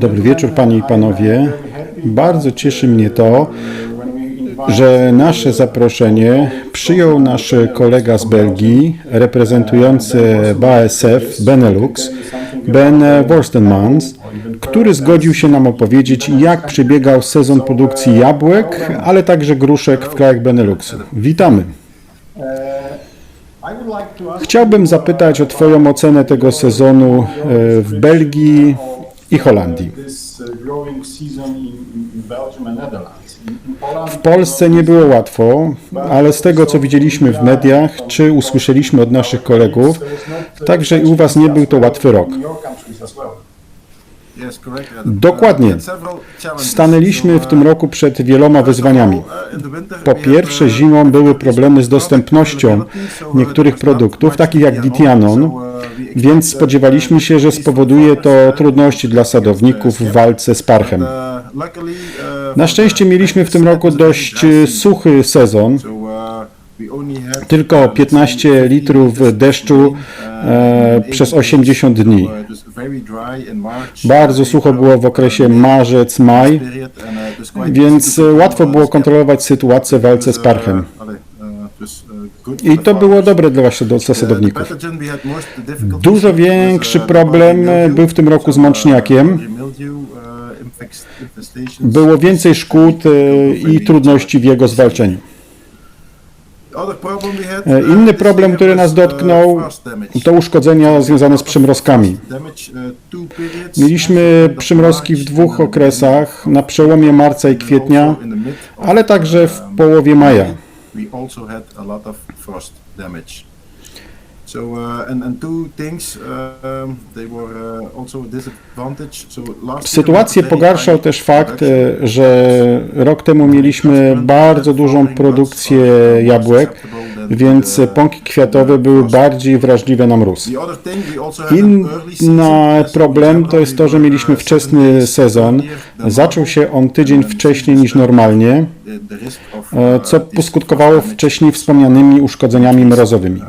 Dobry wieczór Panie i Panowie. Bardzo cieszy mnie to, że nasze zaproszenie przyjął nasz kolega z Belgii, reprezentujący BASF Benelux, Ben Worstenmans, który zgodził się nam opowiedzieć, jak przebiegał sezon produkcji jabłek, ale także gruszek w krajach Beneluxu. Witamy. Chciałbym zapytać o Twoją ocenę tego sezonu e, w Belgii i Holandii. W Polsce nie było łatwo, ale z tego co widzieliśmy w mediach, czy usłyszeliśmy od naszych kolegów, także i u Was nie był to łatwy rok. Dokładnie. Stanęliśmy w tym roku przed wieloma wyzwaniami. Po pierwsze, zimą były problemy z dostępnością niektórych produktów, takich jak Ditianon, więc spodziewaliśmy się, że spowoduje to trudności dla sadowników w walce z parchem. Na szczęście mieliśmy w tym roku dość suchy sezon, tylko 15 litrów deszczu e, przez 80 dni. Bardzo sucho było w okresie marzec-maj, więc łatwo było kontrolować sytuację w walce z parchem. I to było dobre dla właśnie dla sadowników. Dużo większy problem był w tym roku z mączniakiem. Było więcej szkód e, i trudności w jego zwalczeniu. E, Inny problem, który nas dotknął, to uszkodzenia związane z przymrozkami. Mieliśmy przymrozki w dwóch okresach, na przełomie marca i kwietnia, ale także w połowie maja. So uh, and, and two things, um, they were uh, also a disadvantage. So last Sytuację we had pogarszał też fakt, e, że rok temu mieliśmy bardzo dużą produkcję jabłek, więc pąki kwiatowe były bardziej wrażliwe na mróz. Inny problem to jest to, że mieliśmy uh, wczesny sezon. Zaczął się on tydzień wcześniej niż uh, normalnie, e, uh, co poskutkowało wcześniej wspomnianymi uszkodzeniami mrozowymi.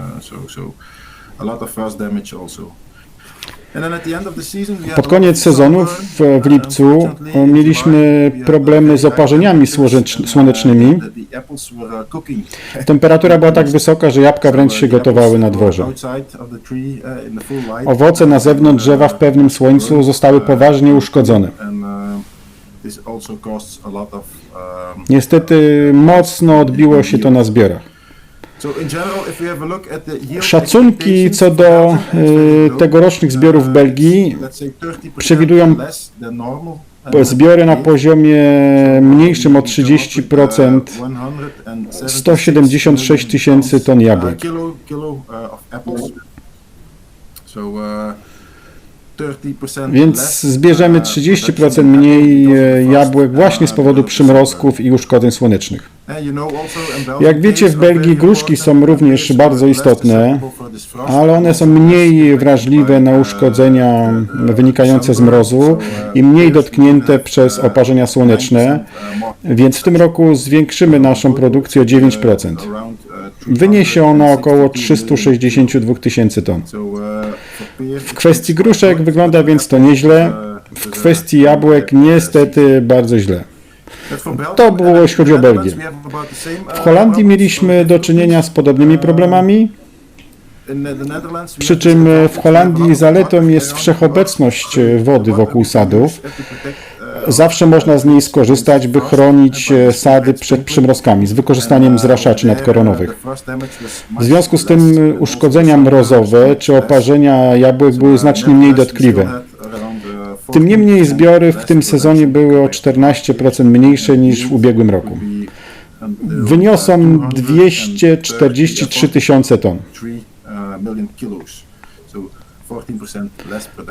Pod koniec sezonu w, w lipcu e, in mieliśmy problemy z oparzeniami uh, słonecznymi. uh. Temperatura była tak wysoka, że jabłka wręcz się uh, the gotowały na dworze. uh. Owoce na zewnątrz drzewa w pewnym słońcu zostały poważnie uszkodzone. Uh, um, Niestety mocno odbiło się to na zbiorach. Szacunki co do y, tegorocznych zbiorów w Uh, Belgii let's say 30% przewidują zbiory na poziomie mniejszym o Uh, 30%, 176 176 tysięcy ton jabłek. Uh, of apples. So, uh, 30% Więc zbierzemy uh, 30% production mniej e, jabłek właśnie z uh, powodu przymrozków i uszkodzeń słonecznych. Jak wiecie, w Belgii gruszki są również bardzo istotne, ale one są mniej wrażliwe na uszkodzenia wynikające z mrozu i mniej dotknięte przez oparzenia słoneczne, więc w tym roku zwiększymy naszą produkcję o 9%. Wyniesie ona około 362 tysięcy ton. W kwestii gruszek wygląda więc to nieźle, w kwestii jabłek niestety bardzo źle. To było jeśli chodzi o Belgię. W Holandii mieliśmy do czynienia z podobnymi problemami, przy czym w Holandii zaletą jest wszechobecność wody wokół sadów. Zawsze można z niej skorzystać, by chronić sady przed przymrozkami z wykorzystaniem zraszaczy nadkoronowych. W związku z tym uszkodzenia mrozowe czy oparzenia jabłek były znacznie mniej dotkliwe. Tym niemniej zbiory w tym sezonie były o 14% mniejsze niż w ubiegłym roku. Wyniosą 243 tysiące ton.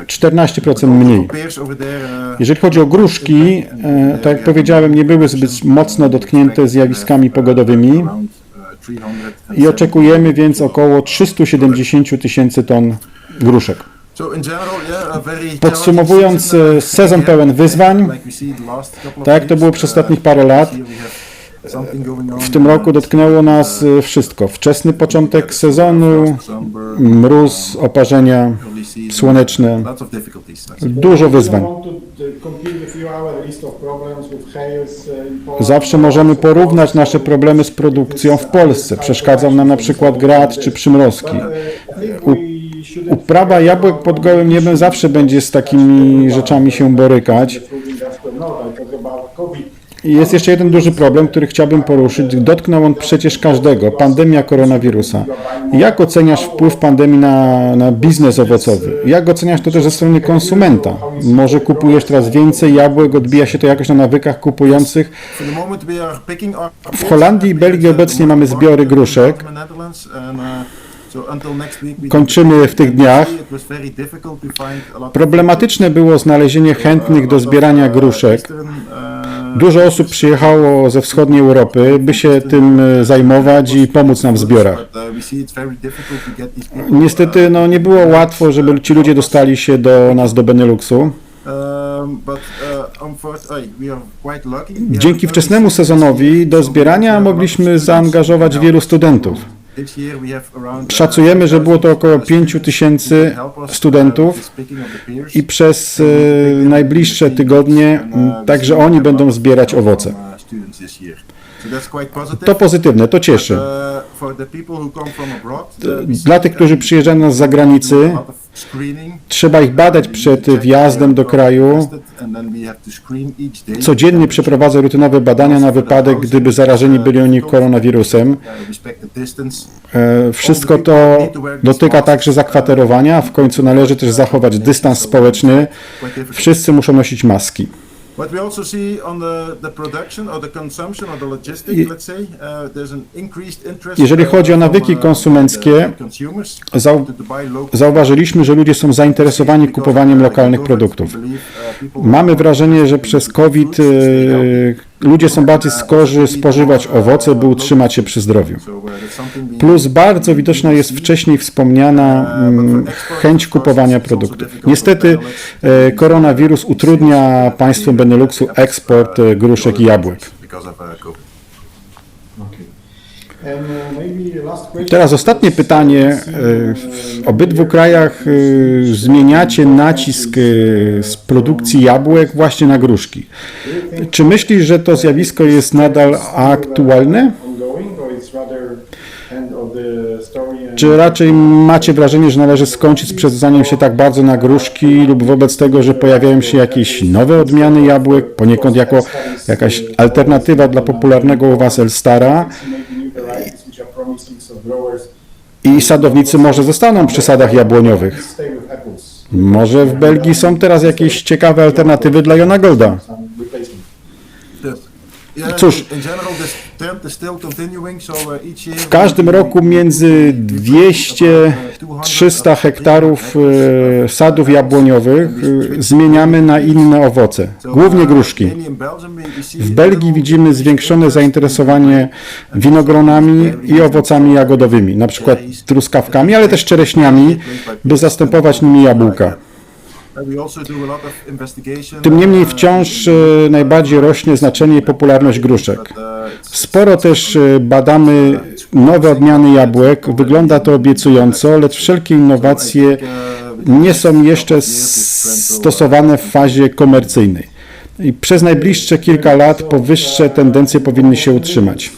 14% mniej. Jeżeli chodzi o gruszki, e, tak jak powiedziałem, nie były zbyt mocno dotknięte zjawiskami pogodowymi i oczekujemy więc około 370 tysięcy ton gruszek. Podsumowując, e, sezon pełen wyzwań, tak jak to było przez ostatnich parę lat, w tym roku dotknęło nas e, wszystko. Wczesny początek sezonu, mróz, oparzenia, season, słoneczne. Dużo wyzwań. Zawsze możemy porównać nasze problemy z produkcją w Polsce. Przeszkadzał nam na przykład grad czy przymrozki. Uprawa jabłek pod gołym niebem zawsze będzie z takimi rzeczami się borykać. I jest jeszcze jeden duży problem, który chciałbym poruszyć. Dotknął on przecież każdego. Pandemia koronawirusa. Jak oceniasz wpływ pandemii na, na biznes owocowy? Jak oceniasz to też ze strony konsumenta? Może kupujesz teraz więcej jabłek, odbija się to jakoś na nawykach kupujących? W Holandii i Belgii obecnie mamy zbiory gruszek. Kończymy w tych dniach. Problematyczne było znalezienie chętnych do zbierania gruszek. Dużo osób przyjechało ze wschodniej Europy, by się tym e, zajmować i pomóc nam w zbiorach. Niestety no, nie było łatwo, żeby ci ludzie dostali się do nas do Beneluxu. Dzięki wczesnemu sezonowi do zbierania mogliśmy zaangażować wielu studentów. Szacujemy, że było to około 5 tysięcy studentów i przez e, najbliższe tygodnie m, także oni będą zbierać owoce. To pozytywne, to cieszy. Dla tych, którzy przyjeżdżają z zagranicy, trzeba ich badać przed wjazdem do kraju. Codziennie przeprowadzę rutynowe badania na wypadek, gdyby zarażeni byli oni koronawirusem. E, Wszystko to dotyka także zakwaterowania, w końcu należy też zachować dystans społeczny. Wszyscy muszą nosić maski. What we also see on the, the production or the consumption or the logistics, Je- let's say, uh, there's an increased interest Jeżeli uh, chodzi o nawyki uh, konsumenckie, Zau zauważyliśmy, że ludzie są zainteresowani kupowaniem lokalnych produktów. Mamy wrażenie, że przez COVID ludzie są bardziej skorzy spożywać owoce, by utrzymać się przy zdrowiu. Plus bardzo widoczna jest wcześniej wspomniana mm, chęć kupowania produktów. Niestety e, koronawirus utrudnia państwom Beneluxu eksport e, gruszek i jabłek. Teraz ostatnie pytanie. E, W obydwu krajach e, zmieniacie nacisk e, z produkcji jabłek właśnie na gruszki. Czy myślisz, że to zjawisko jest nadal aktualne? Czy raczej macie wrażenie, że należy skończyć z przedłużaniem się tak bardzo na gruszki lub wobec tego, że pojawiają się jakieś nowe odmiany jabłek, poniekąd jako jakaś alternatywa dla popularnego u Was Elstara i sadownicy może zostaną przy sadach jabłoniowych? Może w Belgii są teraz jakieś ciekawe alternatywy dla Jona Golda? Cóż, W każdym roku między 200-300 hektarów e, sadów jabłoniowych e, zmieniamy na inne owoce, głównie gruszki. W Belgii widzimy zwiększone zainteresowanie winogronami i owocami jagodowymi, na przykład truskawkami, ale też czereśniami, by zastępować nimi jabłka. Tym niemniej wciąż e, najbardziej rośnie znaczenie i popularność gruszek. Sporo też e, badamy nowe odmiany jabłek. Wygląda to obiecująco, lecz wszelkie innowacje nie są jeszcze s- stosowane w fazie komercyjnej. I przez najbliższe kilka lat powyższe tendencje powinny się utrzymać.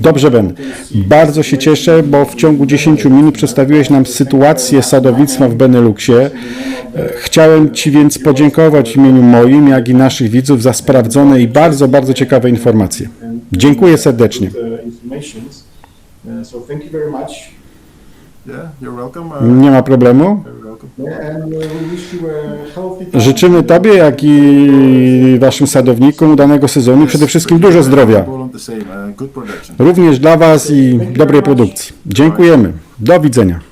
Dobrze, Ben. Bardzo się cieszę, bo w ciągu 10 minut przedstawiłeś nam sytuację sadownictwa w Beneluxie. E, Chciałem Ci więc podziękować w imieniu moim, jak i naszych widzów za sprawdzone i bardzo, bardzo ciekawe informacje. Dziękuję serdecznie. Nie ma problemu. Życzymy Tobie, jak i Waszym sadownikom udanego sezonu przede wszystkim dużo zdrowia. Również dla Was i dobrej produkcji. Dziękujemy. Do widzenia.